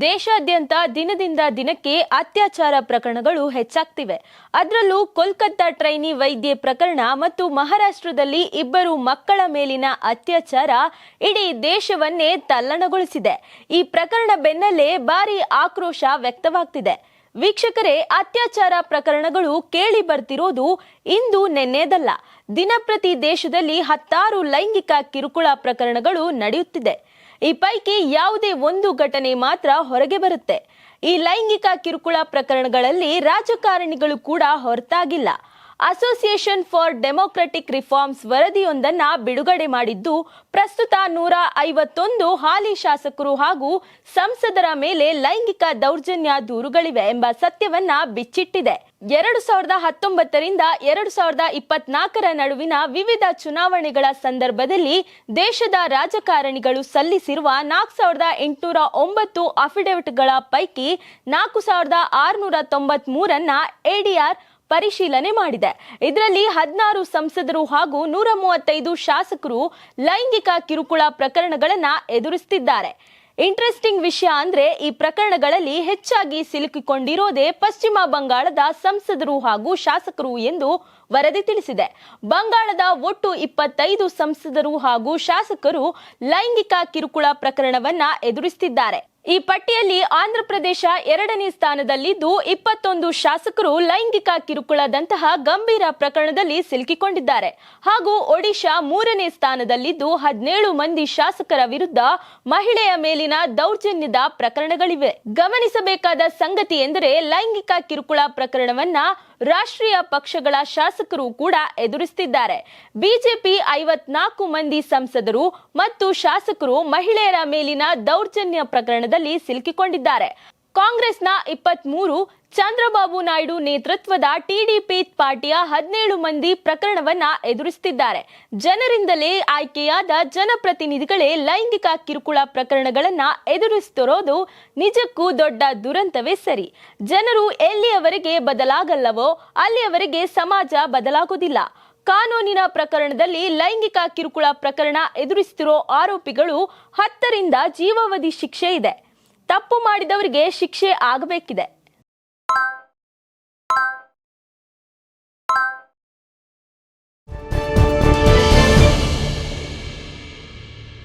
ದೇಶಾದ್ಯಂತ ದಿನದಿಂದ ದಿನಕ್ಕೆ ಅತ್ಯಾಚಾರ ಪ್ರಕರಣಗಳು ಹೆಚ್ಚಾಗ್ತಿವೆ. ಅದರಲ್ಲೂ ಕೋಲ್ಕತ್ತಾ ಟ್ರೈನಿ ವೈದ್ಯೆ ಪ್ರಕರಣ ಮತ್ತು ಮಹಾರಾಷ್ಟ್ರದಲ್ಲಿ ಇಬ್ಬರು ಮಕ್ಕಳ ಮೇಲಿನ ಅತ್ಯಾಚಾರ ಇಡೀ ದೇಶವನ್ನೇ ತಲ್ಲಣಗೊಳಿಸಿದೆ. ಈ ಪ್ರಕರಣ ಬೆನ್ನಲ್ಲೇ ಭಾರಿ ಆಕ್ರೋಶ ವ್ಯಕ್ತವಾಗ್ತಿದೆ. ವೀಕ್ಷಕರೇ, ಅತ್ಯಾಚಾರ ಪ್ರಕರಣಗಳು ಕೇಳಿ ಬರ್ತಿರೋದು ಇಂದು ನೆನ್ನೆದಲ್ಲ. ದಿನಪ್ರತಿ ದೇಶದಲ್ಲಿ ಹತ್ತಾರು ಲೈಂಗಿಕ ಕಿರುಕುಳ ಪ್ರಕರಣಗಳು ನಡೆಯುತ್ತಿದೆ. ಈ ಪೈಕಿ ಯಾವುದೇ ಒಂದು ಘಟನೆ ಮಾತ್ರ ಹೊರಗೆ ಬರುತ್ತೆ. ಈ ಲೈಂಗಿಕ ಕಿರುಕುಳ ಪ್ರಕರಣಗಳಲ್ಲಿ ರಾಜಕಾರಣಿಗಳು ಕೂಡ ಹೊರತಾಗಿಲ್ಲ. ಅಸೋಸಿಯೇಷನ್ ಫಾರ್ ಡೆಮೊಕ್ರೆಟಿಕ್ ರಿಫಾರ್ಮ್ಸ್ ವರದಿಯೊಂದನ್ನು ಬಿಡುಗಡೆ ಮಾಡಿದ್ದು, ಪ್ರಸ್ತುತ ನೂರ ಐವತ್ತೊಂದು ಹಾಲಿ ಶಾಸಕರು ಹಾಗೂ ಸಂಸದರ ಮೇಲೆ ಲೈಂಗಿಕ ದೌರ್ಜನ್ಯ ದೂರುಗಳಿವೆ ಎಂಬ ಸತ್ಯವನ್ನ ಬಿಚ್ಚಿಟ್ಟಿದೆ. ಎರಡು ಸಾವಿರದ ಹತ್ತೊಂಬತ್ತರಿಂದ ಎರಡು ಸಾವಿರದ ಇಪ್ಪತ್ನಾಲ್ಕರ ನಡುವಿನ ವಿವಿಧ ಚುನಾವಣೆಗಳ ಸಂದರ್ಭದಲ್ಲಿ ದೇಶದ ರಾಜಕಾರಣಿಗಳು ಸಲ್ಲಿಸಿರುವ ನಾಲ್ಕು ಸಾವಿರದ ಎಂಟುನೂರ ಒಂಬತ್ತು ಅಫಿಡವಿಟ್ಗಳ ಪೈಕಿ ನಾಲ್ಕು ಸಾವಿರದ ಆರುನೂರ ತೊಂಬತ್ಮೂರನ್ನ ಎಡಿಆರ್ ಪರಿಶೀಲನೆ ಮಾಡಿದೆ. ಇದರಲ್ಲಿ ಹದಿನಾರು ಸಂಸದರು ಹಾಗೂ ನೂರ ಮೂವತ್ತೈದು ಶಾಸಕರು ಲೈಂಗಿಕ ಕಿರುಕುಳ ಪ್ರಕರಣಗಳನ್ನ ಎದುರಿಸುತ್ತಿದ್ದಾರೆ ಇಂಟ್ರೆಸ್ಟಿಂಗ್ ವಿಷಯ ಅಂದ್ರೆ ಈ ಪ್ರಕರಣಗಳಲ್ಲಿ ಹೆಚ್ಚಾಗಿ ಸಿಲುಕಿಕೊಂಡಿರೋದೇ ಪಶ್ಚಿಮ ಬಂಗಾಳದ ಸಂಸದರು ಹಾಗೂ ಶಾಸಕರು ಎಂದು ವರದಿ ತಿಳಿಸಿದೆ. ಬಂಗಾಳದ ಒಟ್ಟು ಇಪ್ಪತ್ತೈದು ಸಂಸದರು ಹಾಗೂ ಶಾಸಕರು ಲೈಂಗಿಕ ಕಿರುಕುಳ ಪ್ರಕರಣವನ್ನ ಎದುರಿಸುತ್ತಿದ್ದಾರೆ ಈ ಪಟ್ಟಿಯಲ್ಲಿ ಆಂಧ್ರಪ್ರದೇಶ ಎರಡನೇ ಸ್ಥಾನದಲ್ಲಿದ್ದು ಇಪ್ಪತ್ತೊಂದು ಶಾಸಕರು ಲೈಂಗಿಕ ಕಿರುಕುಳದಂತಹ ಗಂಭೀರ ಪ್ರಕರಣದಲ್ಲಿ ಸಿಲುಕಿಕೊಂಡಿದ್ದಾರೆ. ಹಾಗೂ ಒಡಿಶಾ ಮೂರನೇ ಸ್ಥಾನದಲ್ಲಿದ್ದು ಹದಿನೇಳು ಮಂದಿ ಶಾಸಕರ ವಿರುದ್ಧ ಮಹಿಳೆಯ ಮೇಲಿನ ದೌರ್ಜನ್ಯದ ಪ್ರಕರಣಗಳಿವೆ. ಗಮನಿಸಬೇಕಾದ ಸಂಗತಿ ಎಂದರೆ ಲೈಂಗಿಕ ಕಿರುಕುಳ ಪ್ರಕರಣವನ್ನ ರಾಷ್ಟ್ರೀಯ ಪಕ್ಷಗಳ ಶಾಸಕರು ಕೂಡ ಎದುರಿಸುತ್ತಿದ್ದಾರೆ ಬಿಜೆಪಿ ಐವತ್ನಾಲ್ಕು ಮಂದಿ ಸಂಸದರು ಮತ್ತು ಶಾಸಕರು ಮಹಿಳೆಯರ ಮೇಲಿನ ದೌರ್ಜನ್ಯ ಪ್ರಕರಣದಲ್ಲಿ ಸಿಲುಕಿಕೊಂಡಿದ್ದಾರೆ. ಕಾಂಗ್ರೆಸ್ನ ಇಪ್ಪತ್ಮೂರು ಚಂದ್ರಬಾಬು ನಾಯ್ಡು ನೇತೃತ್ವದ ಟಿಡಿಪಿ ಪಾರ್ಟಿಯ ಹದಿನೇಳು ಮಂದಿ ಪ್ರಕರಣವನ್ನ ಎದುರಿಸುತ್ತಿದ್ದಾರೆ ಜನರಿಂದಲೇ ಆಯ್ಕೆಯಾದ ಜನಪ್ರತಿನಿಧಿಗಳೇ ಲೈಂಗಿಕ ಕಿರುಕುಳ ಪ್ರಕರಣಗಳನ್ನ ಎದುರಿಸುತ್ತಿರೋದು ನಿಜಕ್ಕೂ ದೊಡ್ಡ ದುರಂತವೇ ಸರಿ. ಜನರು ಎಲ್ಲಿಯವರೆಗೆ ಬದಲಾಗಲ್ಲವೋ ಅಲ್ಲಿಯವರೆಗೆ ಸಮಾಜ ಬದಲಾಗುವುದಿಲ್ಲ ಕಾನೂನಿನ ಪ್ರಕರಣದಲ್ಲಿ ಲೈಂಗಿಕ ಕಿರುಕುಳ ಪ್ರಕರಣ ಎದುರಿಸುತ್ತಿರೋ ಆರೋಪಿಗಳು ಹತ್ತರಿಂದ ಜೀವಾವಧಿ ಶಿಕ್ಷೆ ಇದೆ. ತಪ್ಪು ಮಾಡಿದವರಿಗೆ ಶಿಕ್ಷೆ ಆಗಬೇಕಿದೆ.